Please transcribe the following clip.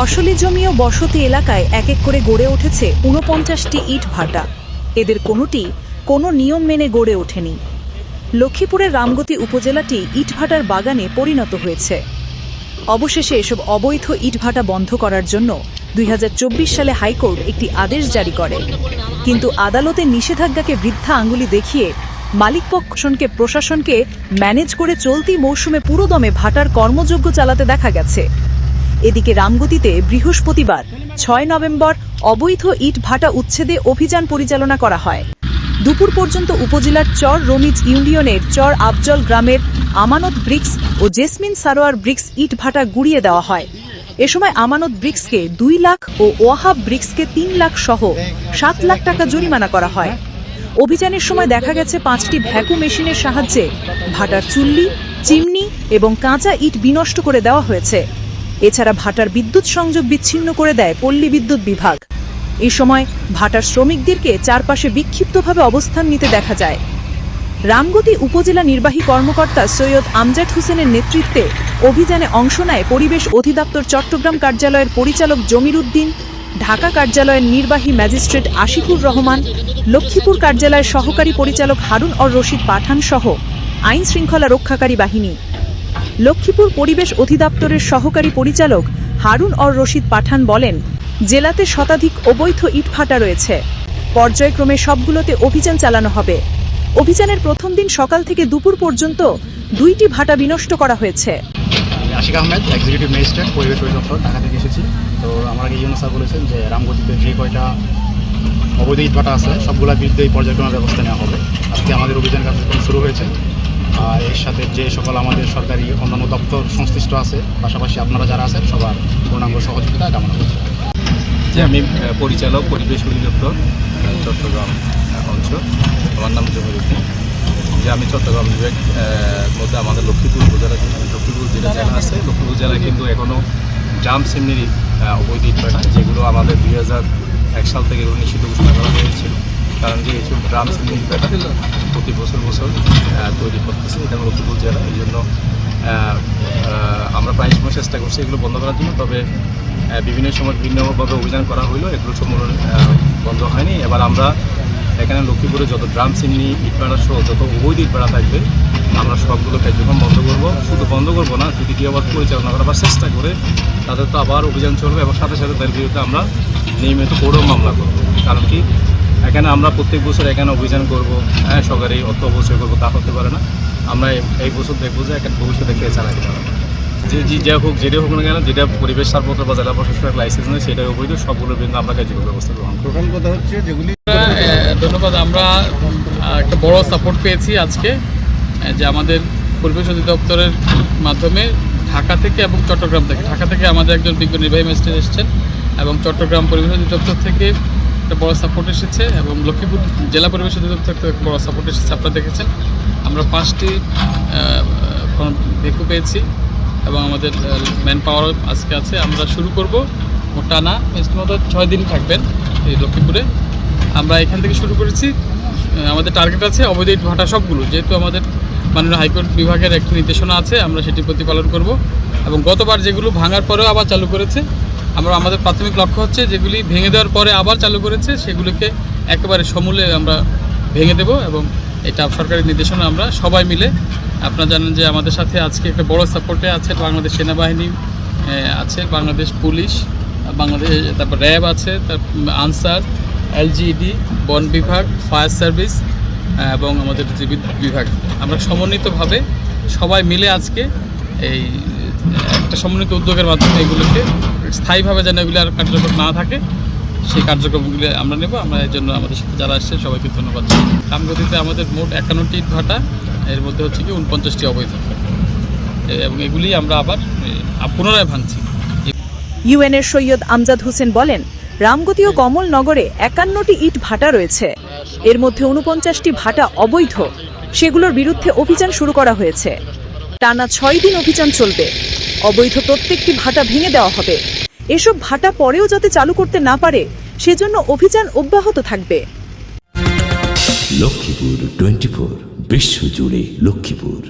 ফসলি জমি ও বসতি এলাকায় এক এক করে গড়ে উঠেছে ঊনপঞ্চাশটি ইট ভাটা। এদের কোনোটি কোনো নিয়ম মেনে গড়ে ওঠেনি। লক্ষ্মীপুরের রামগতি উপজেলাটি ইটভাটার বাগানে পরিণত হয়েছে। অবশেষে এসব অবৈধ ইটভাটা বন্ধ করার জন্য দুই হাজার চব্বিশ সালে হাইকোর্ট একটি আদেশ জারি করে। কিন্তু আদালতের নিষেধাজ্ঞাকে বৃদ্ধা আঙ্গুলি দেখিয়ে মালিকপক্ষকে প্রশাসনকে ম্যানেজ করে চলতি মৌসুমে পুরোদমে ভাটার কর্মযোগ্য চালাতে দেখা গেছে। এদিকে রামগতিতে বৃহস্পতিবার, ছয় নভেম্বর, অবৈধ ইট ভাটা উচ্ছেদে অভিযান পরিচালনা করা হয়। দুপুর পর্যন্ত উপজেলার চর রমিজ ইউনিয়নের চর আফজল গ্রামের আমানত ব্রিক্স ও জেসমিন সারোয়ার ব্রিক্স ইট ভাটা গুড়িয়ে দেওয়া হয়। এ সময় আমানত ব্রিক্সকে দুই লাখ ও ওয়াহাব ব্রিক্সকে তিন লাখ সহ সাত লাখ টাকা জরিমানা করা হয়। অভিযানের সময় দেখা গেছে পাঁচটি ভ্যাকু মেশিনের সাহায্যে ভাটার চুল্লি, চিমনি এবং কাঁচা ইট বিনষ্ট করে দেওয়া হয়েছে। এছাড়া ভাটার বিদ্যুৎ সংযোগ বিচ্ছিন্ন করে দেয় পল্লী বিদ্যুৎ বিভাগ। এই সময় ভাটার শ্রমিকদেরকে চারপাশে বিক্ষিপ্তভাবে অবস্থান নিতে দেখা যায়। রামগতি উপজেলা নির্বাহী কর্মকর্তা সৈয়দ আমজাদ হোসেনের নেতৃত্বে অভিযানে অংশ নেয় পরিবেশ অধিদপ্তর চট্টগ্রাম কার্যালয়ের পরিচালক জমির উদ্দিন, ঢাকা কার্যালয়ের নির্বাহী ম্যাজিস্ট্রেট আশিকুর রহমান, লক্ষ্মীপুর কার্যালয়ের সহকারী পরিচালক হারুন অর রশিদ পাঠান সহ আইন শৃঙ্খলা রক্ষাকারী বাহিনী। লক্ষ্মীপুর পরিবেশ অধিদপ্তরের সহকারী পরিচালক হারুন অর রশিদ পাঠান বলেন, জেলাতে শতাধিক অবৈধ ইটভাটা রয়েছে। পর্যায়ক্রমে সবগুলোতে অভিযান চালানো হবে। অভিযানের প্রথম দিন সকাল থেকে দুপুর পর্যন্ত দুইটি ভাটা বিনষ্ট করা হয়েছে। আশিক আহমেদ এক্সিকিউটিভ ম্যাজিস্ট্রেট পরিবেশ অধিদপ্তর, ঢাকা থেকে এসেছি। তো আমার আগে ইউনো স্যার বলেছেন যে রামগতিতে যে কয়টা অবৈধ ইটভাটা আছে, সবগুলোর বিরুদ্ধে এই পর্যায়ক্রমে ব্যবস্থা নেওয়া হবে। আজকে আমাদের অভিযান কার্যক্রম শুরু হয়েছে। এর সাথে যে সকল আমাদের সরকারি অন্যান্য দপ্তর সংশ্লিষ্ট আছে, পাশাপাশি আপনারা যারা আছেন, সবার পূর্ণাঙ্গ সহযোগিতা কামনা করছি। যে আমি পরিচালক, পরিবেশ অধিদপ্তর চট্টগ্রাম অঞ্চল। আমার নাম জমিরুদ্দিন যে আমি চট্টগ্রাম বিভাগ মধ্যে আমাদের লক্ষ্মীপুর উপজেলা লক্ষ্মীপুর যেটা জেলা আছে। লক্ষ্মীপুর জেলায় কিন্তু এখনও ড্রাম সিমনির অবৈধ ইটভাটা, যেগুলো আমাদের দুই এক সাল থেকে এগুলো নিষিদ্ধ ঘোষণা করা হয়েছিল। কারণ যে এইসব ড্রাম সিমনি ইটভাটা প্রতি বছর বছর তৈরি করতেছে এটা লক্ষ্মীপুর জেলা, এই জন্য আমরা প্রায় সময় চেষ্টা করছি এগুলো বন্ধ করার জন্য, তবে বিভিন্ন সময় বিভিন্নভাবে অভিযান করা হলো এগুলো সম্পূর্ণ বন্ধ হয়নি। এবার আমরা এখানে লক্ষ্মীপুরে যত ড্রাম চিমনি ইটপাড়া সহ যত অবৈধ ইটপাড়া থাকবে, আমরা সবগুলো কার্যক্রম বন্ধ করব। শুধু বন্ধ করব না, যদি কেউ আবার পরিচালনা করার চেষ্টা করে তাদের তো আবার অভিযান চলবে এবং সাথে সাথে তাদের বিরুদ্ধে আমরা নিয়মিত কোর্টেও মামলা করব। কারণ কি? এখানে আমরা প্রত্যেক বছর এখানে অভিযান করব। হ্যাঁ সরকারি অর্থ অবশ্যই করব তা হতে পারে না। আমরা এই- বছর দেখব যে একটা ভবিষ্যতে খেয়ে চালাতে পারব যে যে যা হোক যেটা হোক না কেন যেটা পরিবেশ ছাড়পত্র বা জেলা প্রশাসনের লাইসেন্স নেই সেটা অবৈধ সবগুলোর বিরুদ্ধে আমরা কার্যকর ব্যবস্থা গ্রহণ করব। টোটাল কথা হচ্ছে যেগুলি ধন্যবাদ আমরা একটা বড় সাপোর্ট পেয়েছি আজকে যে আমাদের পরিবেশ অধিদপ্তরের মাধ্যমে ঢাকা থেকে এবং চট্টগ্রাম থেকে। ঢাকা থেকে আমাদের একজন বিজ্ঞ নির্বাহী ম্যাজিস্ট্রেট এসেছেন এবং চট্টগ্রাম পরিবেশ অধিদপ্তর থেকে একটা বড় সাপোর্ট এসেছে এবং লক্ষ্মীপুর জেলা পরিবেশ অধিদপ্তর থেকে একটা বড় সাপোর্ট এসেছে, আপনারা দেখেছেন। আমরা পাঁচটি ভেকু পেয়েছি এবং আমাদের ম্যান পাওয়ার আজকে আছে। আমরা শুরু করব টানা মতো ছয় দিন থাকবেন এই লক্ষ্মীপুরে। আমরা এখান থেকে শুরু করেছি। আমাদের টার্গেট আছে অবৈধ ইট ভাটা সবগুলো। যেহেতু আমাদের মাননীয় হাইকোর্ট বিভাগের একটি নির্দেশনা আছে, আমরা সেটি প্রতিপালন করব। এবং গতবার যেগুলো ভাঙার পরেও আবার চালু করেছে আমরা আমাদের প্রাথমিক লক্ষ্য হচ্ছে যেগুলি ভেঙে দেওয়ার পরে আবার চালু করেছে, সেগুলোকে একেবারে সমূলে আমরা ভেঙে দেব এবং এটা সরকারি নির্দেশনা আমরা সবাই মিলে, আপনারা জানেন যে আমাদের সাথে আজকে একটা বড় সাপোর্টে আছে বাংলাদেশ সেনাবাহিনী আছে বাংলাদেশ পুলিশ, বাংলাদেশ, তারপর র্যাব আছে, তার, আনসার, এলজিইডি, বন বিভাগ, ফায়ার সার্ভিস এবং আমাদের বিদ্যুৎ বিভাগ। আমরা সমন্বিতভাবে সবাই মিলে আজকে এই, একটা সমন্বিত উদ্যোগের মাধ্যমে এগুলোকে স্থায়ীভাবে যেন এগুলো আর কার্যকর না থাকে সেই কার্যক্রমগুলি আমরা নেব। আমরা এই জন্য আমাদের সাথে যারা আসছে সবাইকে ধন্যবাদ। কামগতিতে আমাদের মোট একান্নটি ইট ভাটা এর মধ্যে হচ্ছে কি উনপঞ্চাশটি অবৈধ। এবং এগুলি আমরা আবার পুনরায় ভাঙছি। ইউএনের সৈয়দ আমজাদ হোসেন বলেন রামগতি ও কমলনগরে একান্নটি ইট ভাটা রয়েছে। এর মধ্যে উনপঞ্চাশটি ভাটা অবৈধ। সেগুলোর বিরুদ্ধে অভিযান শুরু করা হয়েছে। টানা ছয় দিন অভিযান চলবে। অবৈধ প্রত্যেকটি ভাটা ভেঙে দেওয়া হবে। এসব ভাটা পরেও যাতে চালু করতে না পারে, সেজন্য অভিযান অব্যাহত থাকবে। লক্ষ্মীপুর টোয়েন্টি ফোর বিশ্বজুড়ে লক্ষ্মীপুর।